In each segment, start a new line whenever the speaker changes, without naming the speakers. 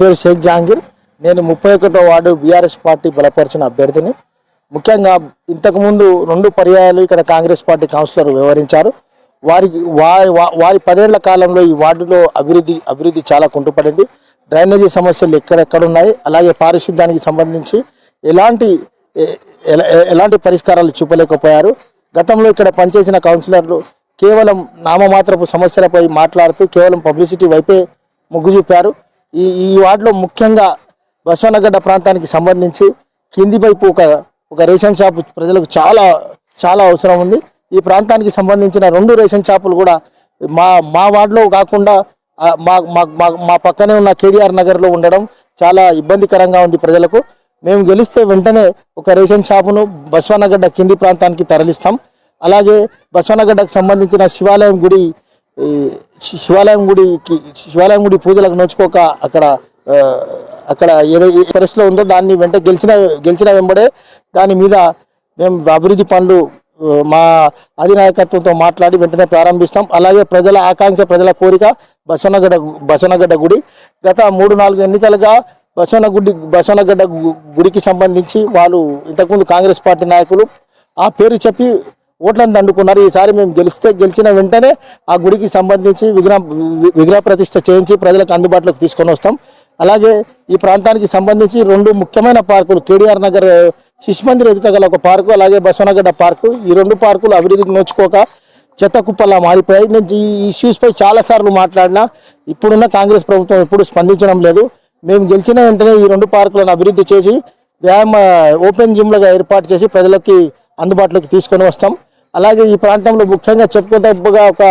పేరు షేక్ జహాంగీర్. నేను ముప్పై ఒకటో వార్డు బీఆర్ఎస్ పార్టీ బలపరిచిన అభ్యర్థిని. ముఖ్యంగా ఇంతకుముందు రెండు పర్యాయాలు ఇక్కడ కాంగ్రెస్ పార్టీ కౌన్సిలర్ వివరించారు వారికి వారి వారి పదేళ్ళ కాలంలో ఈ వార్డులో అభివృద్ధి అభివృద్ధి చాలా కుంటుపడింది. డ్రైనేజీ సమస్యలు ఎక్కడెక్కడ ఉన్నాయి అలాగే పారిశుద్ధ్యానికి సంబంధించి ఎలాంటి ఎలాంటి పరిష్కారాలు చూపలేకపోయారు. గతంలో ఇక్కడ పనిచేసిన కౌన్సిలర్లు కేవలం నామమాత్రపు సమస్యలపై మాట్లాడుతూ కేవలం పబ్లిసిటీ వైపే మొగ్గు చూపారు. ఈ ఈ వార్డులో ముఖ్యంగా బసవనగడ్డ ప్రాంతానికి సంబంధించి కింది వైపు ఒక ఒక రేషన్ షాప్ ప్రజలకు చాలా చాలా అవసరం ఉంది. ఈ ప్రాంతానికి సంబంధించిన రెండు రేషన్ షాపులు కూడా మా మా వార్డులో కాకుండా మా మా మా- మా పక్కనే ఉన్న కేడిఆర్ నగర్లో ఉండడం చాలా ఇబ్బందికరంగా ఉంది ప్రజలకు. మేము గెలిస్తే వెంటనే ఒక రేషన్ షాపును బసవనగడ్డ కింది ప్రాంతానికి తరలిస్తాం. అలాగే బసవనగడ్డకు సంబంధించిన శివాలయం గుడి ఈ శివాలయం గుడికి శివాలయం గుడి పూజలకు నోచుకోక అక్కడ అక్కడ ఏదైతే ఏ పరిస్థితిలో ఉందో దాన్ని వెంట గెలిచిన గెలిచిన వెంబడే దాని మీద మేము అభివృద్ధి పనులు మా అధినాయకత్వంతో మాట్లాడి వెంటనే ప్రారంభిస్తాం. అలాగే ప్రజల ఆకాంక్ష ప్రజల కోరిక బసవనగడ్డ బసవనగడ్డ గుడి. గత మూడు నాలుగు ఎన్నికలుగా బసవన గుడి బసవనగడ్డ గుడికి సంబంధించి వాళ్ళు ఇంతకుముందు కాంగ్రెస్ పార్టీ నాయకులు ఆ పేరు చెప్పి ఓట్లను దండుకున్నారు. ఈసారి మేము గెలిస్తే గెలిచిన వెంటనే ఆ గుడికి సంబంధించి విగ్రహ విగ్రహ ప్రతిష్ట చేయించి ప్రజలకు అందుబాటులోకి తీసుకొని వస్తాం. అలాగే ఈ ప్రాంతానికి సంబంధించి రెండు ముఖ్యమైన పార్కులు కేడిఆర్ నగర్ శిశు మందిర్ ఎదుకగల ఒక పార్కు అలాగే బసవనగడ్డ పార్కు. ఈ రెండు పార్కులు అభివృద్ధికి నోచుకోక చెత్త కుప్పలా మారిపోయాయి. నేను ఈ ఇష్యూస్పై చాలాసార్లు చాలా సార్లు మాట్లాడినా ఇప్పుడున్న కాంగ్రెస్ ప్రభుత్వం ఎప్పుడు స్పందించడం లేదు. మేము గెలిచిన వెంటనే ఈ రెండు పార్కులను అభివృద్ధి చేసి వ్యాయామ ఓపెన్ జిమ్లుగా ఏర్పాటు చేసి ప్రజలకి అందుబాటులోకి తీసుకొని వస్తాం. అలాగే ఈ ప్రాంతంలో ముఖ్యంగా చెప్పుకోదగ్గగా ఒక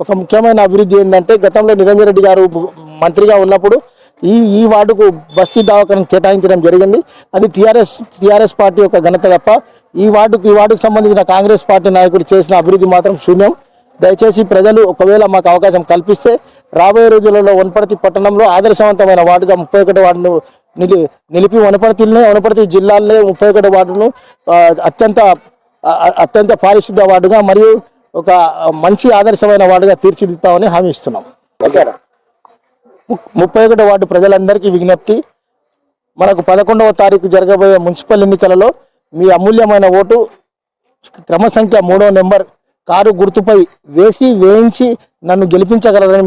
ఒక ముఖ్యమైన అభివృద్ధి ఏంటంటే గతంలో నిరంజన్ రెడ్డి గారు మంత్రిగా ఉన్నప్పుడు ఈ ఈ వార్డుకు బస్తీ దవాఖాను కేటాయించడం జరిగింది. అది టీఆర్ఎస్ టీఆర్ఎస్ పార్టీ యొక్క ఘనత తప్ప ఈ వార్డుకు ఈ వార్డుకు సంబంధించిన కాంగ్రెస్ పార్టీ నాయకులు చేసిన అభివృద్ధి మాత్రం శూన్యం. దయచేసి ప్రజలు ఒకవేళ మాకు అవకాశం కల్పిస్తే రాబోయే రోజులలో వనపర్తి పట్టణంలో ఆదర్శవంతమైన వార్డుగా ముప్పై ఒకటి వార్డును నిలి నిలిపి వనపర్తిలోనే వనపర్తి జిల్లాలోనే ముప్పై ఒకటి వార్డును అత్యంత అత్యంత పారిశుద్ధ వార్డుగా మరియు ఒక మంచి ఆదర్శమైన వార్డుగా తీర్చిదిద్దామని హామీ ఇస్తున్నాం. ముప్పై ఒకటో వార్డు ప్రజలందరికీ విజ్ఞప్తి. మనకు పదకొండవ తారీఖు జరగబోయే మున్సిపల్ ఎన్నికలలో మీ అమూల్యమైన ఓటు క్రమ సంఖ్య మూడో నెంబర్ కారు గుర్తుపై వేసి వేయించి నన్ను గెలిపించగలరని